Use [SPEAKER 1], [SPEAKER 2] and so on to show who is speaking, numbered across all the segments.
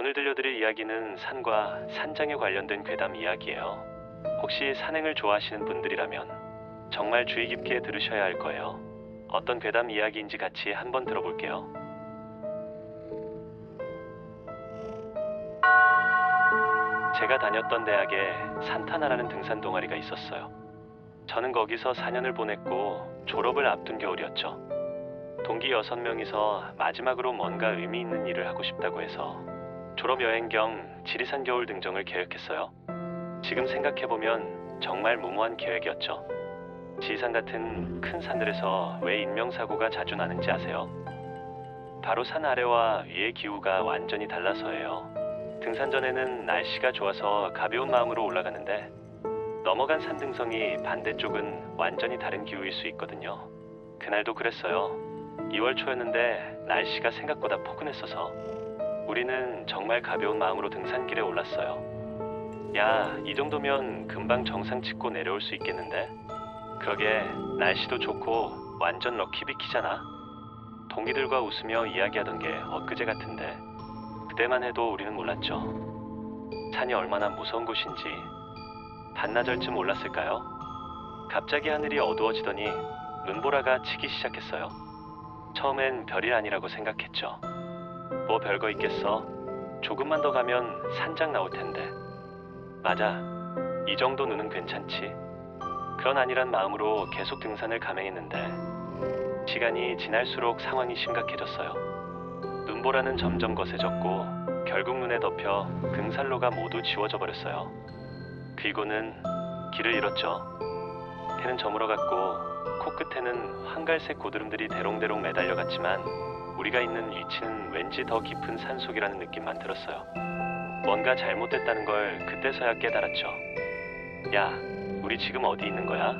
[SPEAKER 1] 오늘 들려드릴 이야기는 산과 산장에 관련된 괴담 이야기예요. 혹시 산행을 좋아하시는 분들이라면 정말 주의 깊게 들으셔야 할 거예요. 어떤 괴담 이야기인지 같이 한번 들어볼게요. 제가 다녔던 대학에 산타나라는 등산 동아리가 있었어요. 저는 거기서 4년을 보냈고 졸업을 앞둔 겨울이었죠. 동기 6명이서 마지막으로 뭔가 의미 있는 일을 하고 싶다고 해서 졸업 여행 겸 지리산 겨울 등정을 계획했어요. 지금 생각해보면 정말 무모한 계획이었죠. 지리산 같은 큰 산들에서 왜 인명사고가 자주 나는지 아세요? 바로 산 아래와 위의 기후가 완전히 달라서예요. 등산 전에는 날씨가 좋아서 가벼운 마음으로 올라가는데 넘어간 산 등성이 반대쪽은 완전히 다른 기후일 수 있거든요. 그날도 그랬어요. 2월 초였는데 날씨가 생각보다 포근했어서 우리는 정말 가벼운 마음으로 등산길에 올랐어요. 야, 이 정도면 금방 정상 찍고 내려올 수 있겠는데? 그러게 날씨도 좋고 완전 럭키비키잖아. 동기들과 웃으며 이야기하던 게 엊그제 같은데 그때만 해도 우리는 몰랐죠. 산이 얼마나 무서운 곳인지 반나절쯤 올랐을까요? 갑자기 하늘이 어두워지더니 눈보라가 치기 시작했어요. 처음엔 별일 아니라고 생각했죠. 뭐 별거 있겠어. 조금만 더 가면 산장 나올 텐데. 맞아. 이 정도 눈은 괜찮지. 그런 아니란 마음으로 계속 등산을 감행했는데 시간이 지날수록 상황이 심각해졌어요. 눈보라는 점점 거세졌고 결국 눈에 덮여 등산로가 모두 지워져 버렸어요. 그리고는 길을 잃었죠. 해는 저물어갔고 코끝에는 황갈색 고드름들이 대롱대롱 매달려 갔지만 우리가 있는 위치는 왠지 더 깊은 산 속이라는 느낌만 들었어요. 뭔가 잘못됐다는 걸 그때서야 깨달았죠. 야, 우리 지금 어디 있는 거야?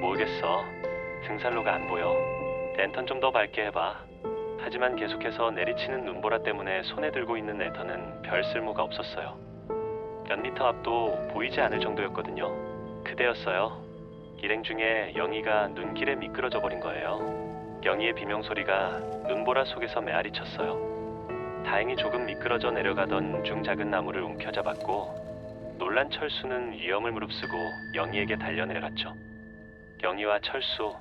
[SPEAKER 1] 모르겠어. 등산로가 안 보여. 랜턴 좀 더 밝게 해봐. 하지만 계속해서 내리치는 눈보라 때문에 손에 들고 있는 랜턴은 별 쓸모가 없었어요. 몇 미터 앞도 보이지 않을 정도였거든요. 그대였어요. 일행 중에 영희가 눈길에 미끄러져 버린 거예요. 영희의 비명 소리가 눈보라 속에서 메아리 쳤어요. 다행히 조금 미끄러져 내려가던 중 작은 나무를 움켜잡았고 놀란 철수는 위험을 무릅쓰고 영희에게 달려내려갔죠. 영희와 철수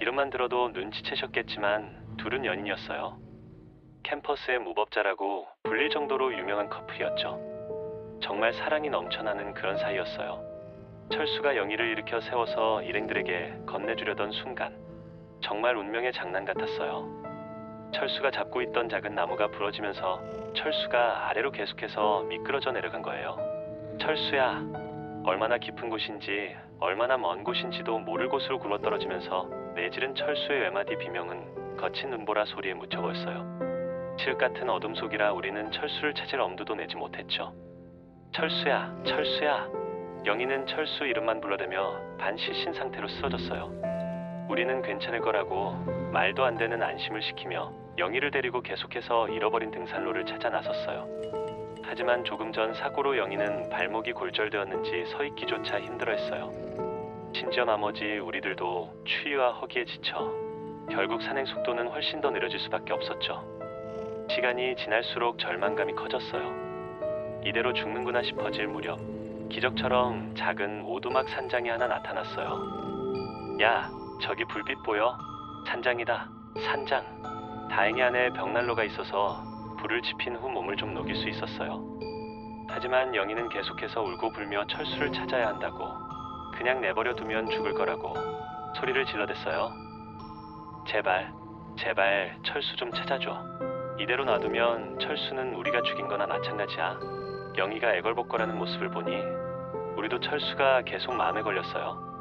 [SPEAKER 1] 이름만 들어도 눈치채셨겠지만 둘은 연인이었어요. 캠퍼스의 무법자라고 불릴 정도로 유명한 커플이었죠. 정말 사랑이 넘쳐나는 그런 사이였어요. 철수가 영희를 일으켜 세워서 일행들에게 건네주려던 순간 정말 운명의 장난 같았어요. 철수가 잡고 있던 작은 나무가 부러지면서 철수가 아래로 계속해서 미끄러져 내려간 거예요. 철수야, 얼마나 깊은 곳인지 얼마나 먼 곳인지도 모를 곳으로 굴러 떨어지면서 내지른 철수의 외마디 비명은 거친 눈보라 소리에 묻혀버렸어요. 칠 같은 어둠 속이라 우리는 철수를 찾을 엄두도 내지 못했죠. 철수야, 철수야. 영희는 철수 이름만 불러대며 반실신 상태로 쓰러졌어요. 우리는 괜찮을 거라고 말도 안 되는 안심을 시키며 영희를 데리고 계속해서 잃어버린 등산로를 찾아 나섰어요. 하지만 조금 전 사고로 영희는 발목이 골절되었는지 서 있기조차 힘들어했어요. 심지어 나머지 우리들도 추위와 허기에 지쳐 결국 산행 속도는 훨씬 더 느려질 수밖에 없었죠. 시간이 지날수록 절망감이 커졌어요. 이대로 죽는구나 싶어질 무렵 기적처럼 작은 오두막 산장이 하나 나타났어요. 야, 저기 불빛 보여? 산장이다. 산장. 다행히 안에 벽난로가 있어서 불을 지핀 후 몸을 좀 녹일 수 있었어요. 하지만 영희는 계속해서 울고 불며 철수를 찾아야 한다고 그냥 내버려 두면 죽을 거라고 소리를 질러댔어요. 제발, 제발 철수 좀 찾아줘. 이대로 놔두면 철수는 우리가 죽인 거나 마찬가지야. 영희가 애걸복걸하는 모습을 보니 우리도 철수가 계속 마음에 걸렸어요.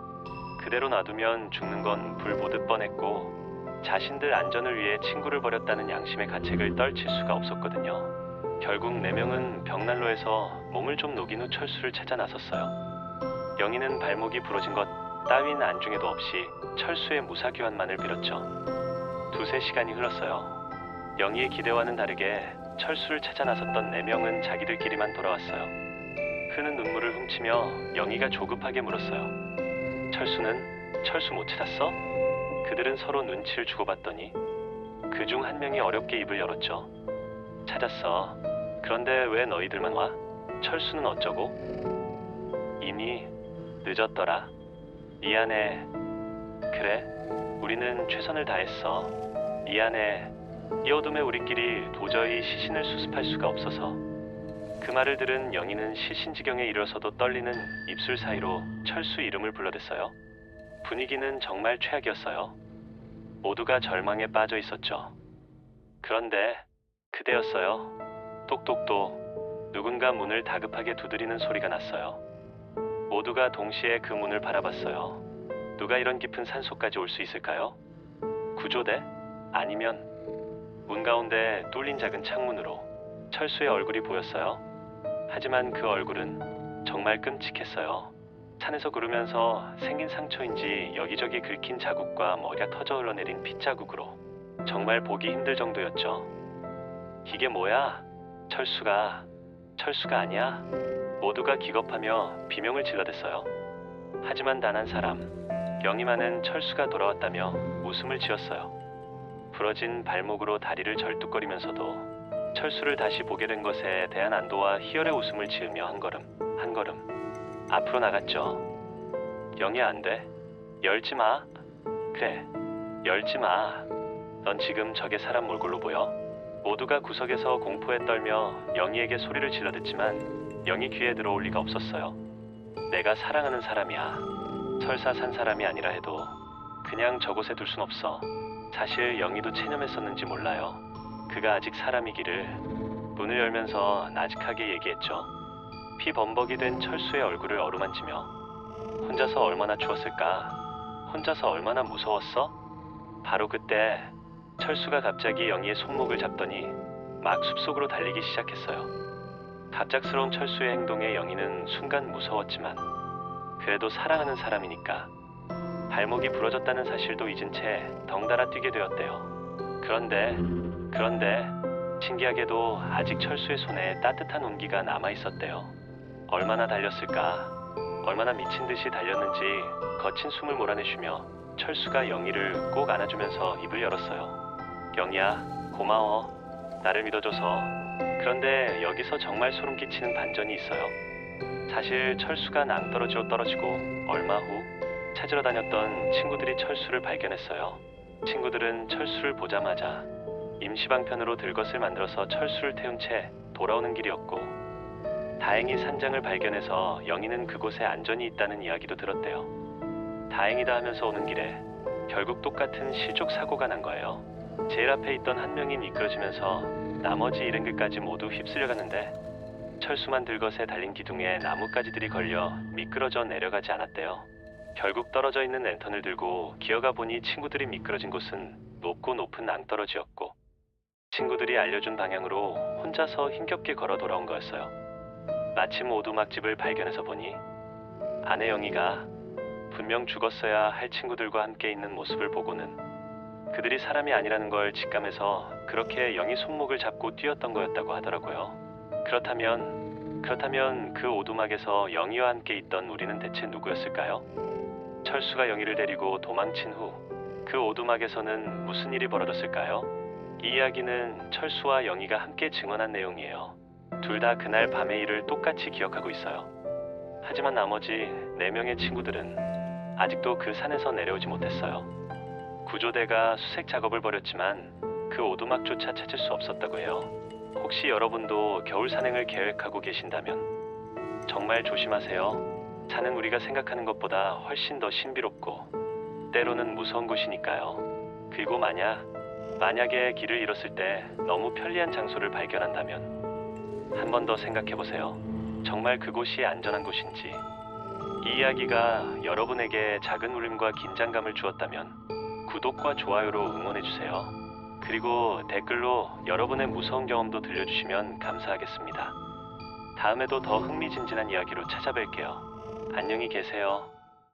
[SPEAKER 1] 그대로 놔두면 죽는 건 불 보듯 뻔했고 자신들 안전을 위해 친구를 버렸다는 양심의 가책을 떨칠 수가 없었거든요. 결국 네 명은 벽난로에서 몸을 좀 녹인 후 철수를 찾아 나섰어요. 영희는 발목이 부러진 것 따윈 안중에도 없이 철수의 무사교환만을 빌었죠. 두세 시간이 흘렀어요. 영희의 기대와는 다르게 철수를 찾아 나섰던 네 명은 자기들끼리만 돌아왔어요. 흐는 눈물을 훔치며 영희가 조급하게 물었어요. 철수는 철수 못 찾았어? 그들은 서로 눈치를 주고받더니 그 중 한 명이 어렵게 입을 열었죠. 찾았어. 그런데 왜 너희들만 와? 철수는 어쩌고? 이미 늦었더라. 미안해. 그래, 우리는 최선을 다했어. 미안해. 이 어둠에 우리끼리 도저히 시신을 수습할 수가 없어서. 그 말을 들은 영희는 시신지경에 이르러서도 떨리는 입술 사이로 철수 이름을 불러댔어요. 분위기는 정말 최악이었어요. 모두가 절망에 빠져 있었죠. 그런데 그대였어요. 똑똑똑 누군가 문을 다급하게 두드리는 소리가 났어요. 모두가 동시에 그 문을 바라봤어요. 누가 이런 깊은 산속까지 올 수 있을까요? 구조대? 아니면 문 가운데 뚫린 작은 창문으로 철수의 얼굴이 보였어요. 하지만 그 얼굴은 정말 끔찍했어요. 산에서 구르면서 생긴 상처인지 여기저기 긁힌 자국과 머리가 터져 흘러내린 핏자국으로 정말 보기 힘들 정도였죠. 이게 뭐야? 철수가 철수가 아니야? 모두가 기겁하며 비명을 질러댔어요. 하지만 단 한 사람 영희만은 철수가 돌아왔다며 웃음을 지었어요. 부러진 발목으로 다리를 절뚝거리면서도 철수를 다시 보게 된 것에 대한 안도와 희열의 웃음을 지으며 한 걸음 한 걸음 앞으로 나갔죠. 영희 안 돼. 열지 마. 그래. 열지 마. 넌 지금 저게 사람 몰골로 보여. 모두가 구석에서 공포에 떨며 영희에게 소리를 질러댔지만 영희 귀에 들어올 리가 없었어요. 내가 사랑하는 사람이야. 설사 산 사람이 아니라 해도 그냥 저곳에 둘 순 없어. 사실 영희도 체념했었는지 몰라요. 그가 아직 사람이기를 문을 열면서 나직하게 얘기했죠. 피 범벅이 된 철수의 얼굴을 어루만지며 혼자서 얼마나 추웠을까? 혼자서 얼마나 무서웠어? 바로 그때 철수가 갑자기 영희의 손목을 잡더니 막 숲속으로 달리기 시작했어요. 갑작스러운 철수의 행동에 영희는 순간 무서웠지만 그래도 사랑하는 사람이니까 발목이 부러졌다는 사실도 잊은 채 덩달아 뛰게 되었대요. 그런데 그런데 신기하게도 아직 철수의 손에 따뜻한 온기가 남아 있었대요. 얼마나 달렸을까? 얼마나 미친 듯이 달렸는지 거친 숨을 몰아내쉬며 철수가 영희를 꼭 안아주면서 입을 열었어요. 영희야, 고마워. 나를 믿어줘서. 그런데 여기서 정말 소름 끼치는 반전이 있어요. 사실 철수가 낭떠러지로 떨어지고 얼마 후 찾으러 다녔던 친구들이 철수를 발견했어요. 친구들은 철수를 보자마자 임시방편으로 들것을 만들어서 철수를 태운 채 돌아오는 길이었고 다행히 산장을 발견해서 영희는 그곳에 안전이 있다는 이야기도 들었대요. 다행이다 하면서 오는 길에 결국 똑같은 실족 사고가 난 거예요. 제일 앞에 있던 한 명이 미끄러지면서 나머지 일행들까지 모두 휩쓸려 갔는데 철수만 들것에 달린 기둥에 나뭇가지들이 걸려 미끄러져 내려가지 않았대요. 결국 떨어져 있는 랜턴을 들고 기어가 보니 친구들이 미끄러진 곳은 높고 높은 낭떠러지였고 친구들이 알려준 방향으로 혼자서 힘겹게 걸어 돌아온 거였어요. 마침 오두막집을 발견해서 보니 아내 영희가 분명 죽었어야 할 친구들과 함께 있는 모습을 보고는 그들이 사람이 아니라는 걸 직감해서 그렇게 영희 손목을 잡고 뛰었던 거였다고 하더라고요. 그렇다면 그렇다면 그 오두막에서 영희와 함께 있던 우리는 대체 누구였을까요? 철수가 영희를 데리고 도망친 후 그 오두막에서는 무슨 일이 벌어졌을까요? 이 이야기는 철수와 영희가 함께 증언한 내용이에요. 둘 다 그날 밤의 일을 똑같이 기억하고 있어요. 하지만 나머지 네 명의 친구들은 아직도 그 산에서 내려오지 못했어요. 구조대가 수색 작업을 벌였지만 그 오두막조차 찾을 수 없었다고 해요. 혹시 여러분도 겨울 산행을 계획하고 계신다면 정말 조심하세요. 산은 우리가 생각하는 것보다 훨씬 더 신비롭고 때로는 무서운 곳이니까요. 그리고 만약 만약에 길을 잃었을 때 너무 편리한 장소를 발견한다면 한 번 더 생각해 보세요. 정말 그곳이 안전한 곳인지. 이 이야기가 여러분에게 작은 울림과 긴장감을 주었다면 구독과 좋아요로 응원해 주세요. 그리고 댓글로 여러분의 무서운 경험도 들려주시면 감사하겠습니다. 다음에도 더 흥미진진한 이야기로 찾아뵐게요. 안녕히 계세요.